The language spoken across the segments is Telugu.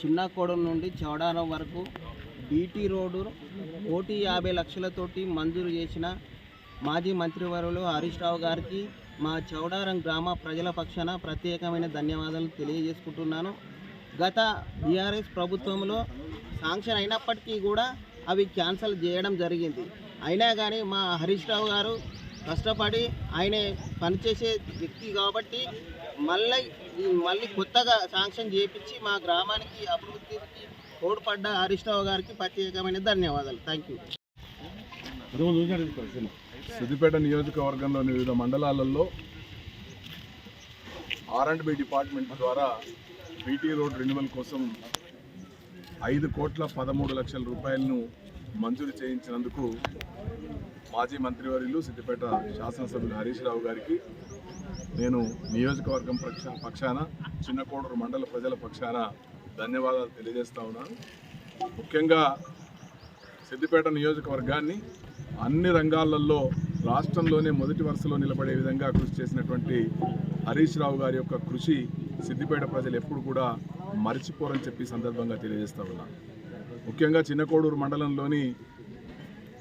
చిన్న కోడూరు నుండి చౌడారం వరకు బీటీ రోడ్డు కోటి యాభై లక్షలతోటి మంజూరు చేసిన మాజీ మంత్రివర్యులు హరీష్ రావు గారికి మా చౌడారం గ్రామ ప్రజల పక్షాన ప్రత్యేకమైన ధన్యవాదాలు తెలియజేసుకుంటున్నాను. గత బీఆర్ఎస్ ప్రభుత్వంలో శాంక్షన్ అయినప్పటికీ కూడా అవి క్యాన్సిల్ చేయడం జరిగింది. అయినా కానీ మా హరీష్ రావు గారు కష్టపడి ఆయన పనిచేసే వ్యక్తి కాబట్టి మళ్ళీ మళ్ళీ కొత్తగా శాంక్షన్ చేయించి మా గ్రామానికి అభివృద్ధికి తోడ్పడ్డ హరీష్ రావు గారికి ప్రత్యేకమైన ధన్యవాదాలు. థ్యాంక్ యూ సిద్దిపేట నియోజకవర్గంలోని వివిధ మండలాలలో ఆర్ అండ్ బి డిపార్ట్మెంట్ ద్వారా బీటీ రోడ్ రెన్యువల్ కోసం ఐదు కోట్ల పదమూడు లక్షల రూపాయలను మంజూరు చేయించినందుకు మాజీ మంత్రివర్యులు సిద్దిపేట శాసనసభ్యులు హరీష్ రావు గారికి నేను నియోజకవర్గం పక్ష పక్షాన చిన్నకోడూరు మండల ప్రజల పక్షాన ధన్యవాదాలు తెలియజేస్తా ఉన్నాను ముఖ్యంగా సిద్దిపేట నియోజకవర్గాన్ని అన్ని రంగాలలో రాష్ట్రంలోనే మొదటి వరుసలో నిలబడే విధంగా కృషి చేసినటువంటి హరీష్ రావు గారి యొక్క కృషి సిద్దిపేట ప్రజలు ఎప్పుడు కూడా మరిచిపోరని చెప్పి సందర్భంగా తెలియజేస్తా ఉన్నాను ముఖ్యంగా చిన్నకోడూరు మండలంలోని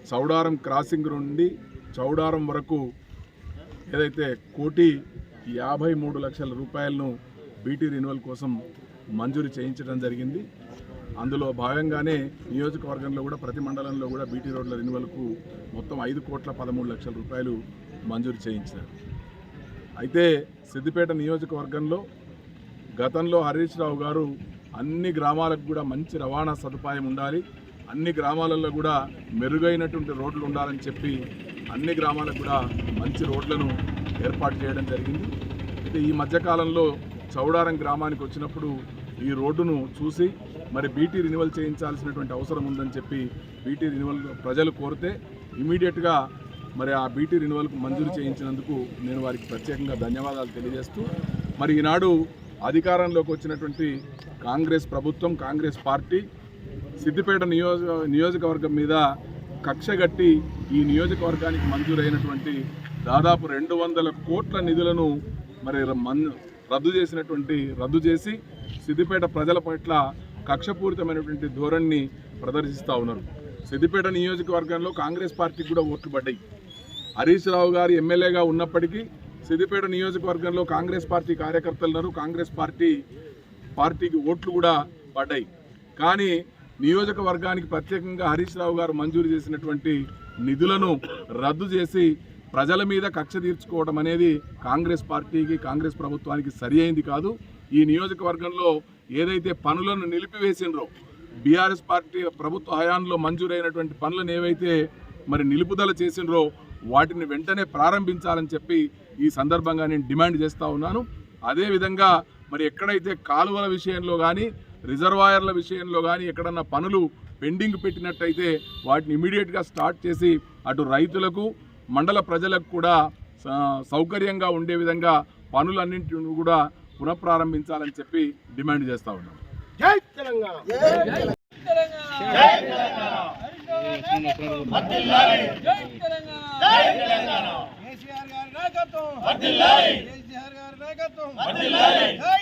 చౌడారం క్రాసింగ్ నుండి చౌడారం వరకు ఏదైతే కోటి యాభై మూడు లక్షల రూపాయలను బీటీ రెన్యువల్ కోసం మంజూరు చేయించడం జరిగింది. అందులో భాగంగానే నియోజకవర్గంలో కూడా ప్రతి మండలంలో కూడా బీటీ రోడ్ల రెన్యువల్కు మొత్తం ఐదు కోట్ల పదమూడు లక్షల రూపాయలు మంజూరు చేయించారు. అయితే సిద్దిపేట నియోజకవర్గంలో గతంలో హరీష్ రావు గారు అన్ని గ్రామాలకు కూడా మంచి రవాణా సదుపాయం ఉండాలి అన్ని గ్రామాలలో కూడా మెరుగైనటువంటి రోడ్లు ఉండాలని చెప్పి అన్ని గ్రామాలకు కూడా మంచి రోడ్లను ఏర్పాటు చేయడం జరిగింది. అయితే ఈ మధ్యకాలంలో చౌడారం గ్రామానికి వచ్చినప్పుడు ఈ రోడ్డును చూసి మరి బీటీ రినివల్ చేయించాల్సినటువంటి అవసరం ఉందని చెప్పి బీటీ రినివల్ ప్రజలు కోరితే ఇమీడియట్గా మరి ఆ బీటీ రినివల్కు మంజూరు చేయించినందుకు నేను వారికి ప్రత్యేకంగా ధన్యవాదాలు తెలియజేస్తూ మరి ఈనాడు అధికారంలోకి వచ్చినటువంటి కాంగ్రెస్ ప్రభుత్వం కాంగ్రెస్ పార్టీ సిద్దిపేట నియోజక నియోజకవర్గం మీద కక్షగట్టి ఈ నియోజకవర్గానికి మంజూరైనటువంటి దాదాపు రెండు వందల కోట్ల నిధులను మరి ర- మన్ రద్దు చేసినటువంటి రద్దు చేసి సిద్దిపేట ప్రజల పట్ల కక్షపూరితమైనటువంటి ధోరణిని ప్రదర్శిస్తూ ఉన్నారు. సిద్దిపేట నియోజకవర్గంలో కాంగ్రెస్ పార్టీకి కూడా ఓట్లు పడ్డాయి. హరీష్ రావు గారు ఎమ్మెల్యేగా ఉన్నప్పటికీ సిద్దిపేట నియోజకవర్గంలో కాంగ్రెస్ పార్టీ కార్యకర్తలు ఉన్నారు. కాంగ్రెస్ పార్టీ పార్టీకి ఓట్లు కూడా పడ్డాయి. కానీ నియోజకవర్గానికి ప్రత్యేకంగా హరీష్ రావు గారు మంజూరు చేసినటువంటి నిధులను రద్దు చేసి ప్రజల మీద కక్ష తీర్చుకోవడం అనేది కాంగ్రెస్ పార్టీకి కాంగ్రెస్ ప్రభుత్వానికి సరి కాదు. ఈ నియోజకవర్గంలో ఏదైతే పనులను నిలిపివేసిండ్రో బీఆర్ఎస్ పార్టీ ప్రభుత్వ హయాంలో మంజూరైనటువంటి పనులను ఏవైతే మరి నిలుపుదల చేసిండ్రో వాటిని వెంటనే ప్రారంభించాలని చెప్పి ఈ సందర్భంగా నేను డిమాండ్ చేస్తూ ఉన్నాను. అదేవిధంగా మరి ఎక్కడైతే కాలువల విషయంలో కానీ రిజర్వాయర్ల విషయంలో కానీ ఎక్కడన్నా పనులు పెండింగ్ పెట్టినట్టయితే వాటిని ఇమీడియట్గా స్టార్ట్ చేసి అటు రైతులకు మండల ప్రజలకు కూడా సౌకర్యంగా ఉండే విధంగా పనులన్నింటిని కూడా పునఃప్రారంభించాలని చెప్పి డిమాండ్ చేస్తూ ఉన్నాం. జై తెలంగాణ! జై తెలంగాణ! గారి నాయకత్వం! జై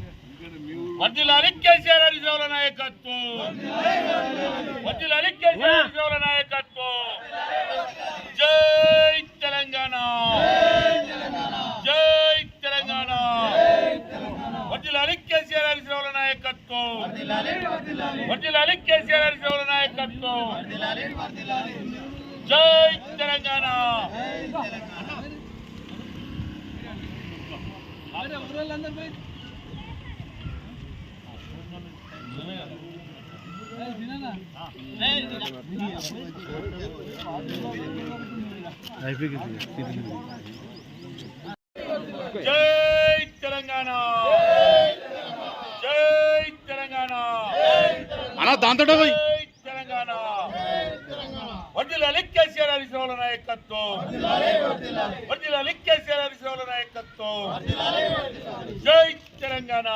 వర్ధిల్లాలి కేసీఆర్ హరీష్ నాయకత్వం. వర్ధిల్లాలి కేసీఆర్ హరీష్ నాయకత్వం. జై తెలంగాణ. జై తెలంగాణ. వర్ధిల్లాలి కేసీఆర్ హరీష్ నాయకత్వం. వర్ధిల్లాలి కేసీఆర్ హరీష్ నాయకత్వం. జై తెలంగాణ. జై తెలంగాణ జై తెలంగాణ అన్న దాంతో తెలంగాణ వడ్డీల కేసీఆర్ హరీష్ నాయకత్వం. వడ్డీల కేసీఆర్ హరీష్ నాయకత్వం. జై తెలంగాణ.